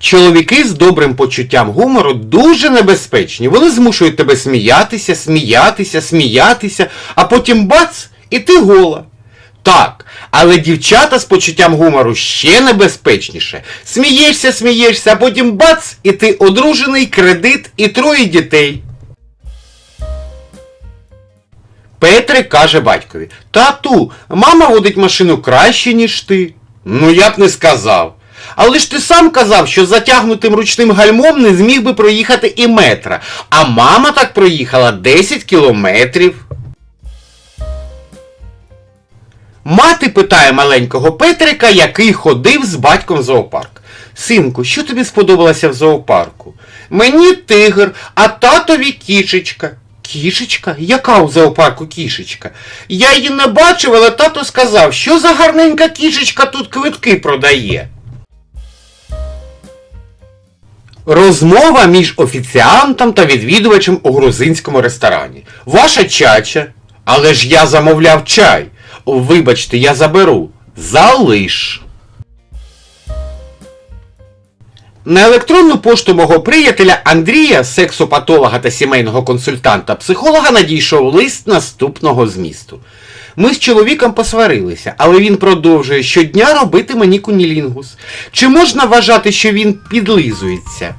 Чоловіки з добрим почуттям гумору дуже небезпечні. Вони змушують тебе сміятися, сміятися, сміятися, а потім бац, і ти гола. Так, але дівчата з почуттям гумору ще небезпечніше. Смієшся, смієшся, а потім бац, і ти одружений, кредит і троє дітей. Петрик каже батькові: Тату, мама водить машину краще, ніж ти. Ну я б не сказав. Але ж ти сам казав, що затягнутим ручним гальмом не зміг би проїхати і метра, а мама так проїхала 10 кілометрів. Мати питає маленького Петрика, який ходив з батьком в зоопарк. Синку, що тобі сподобалося в зоопарку? Мені тигр, а татові кішечка. Кішечка? Яка у зоопарку кішечка? Я її не бачив, але тато сказав, що за гарненька кішечка тут квитки продає. Розмова між офіціантом та відвідувачем у грузинському ресторані. Ваша чача. Але ж я замовляв чай. Вибачте, я заберу. Залиш. На електронну пошту мого приятеля Андрія, сексопатолога та сімейного консультанта психолога, надійшов лист наступного змісту. Ми з чоловіком посварилися, але він продовжує щодня робити мені кунілінгус. Чи можна вважати, що він підлизується?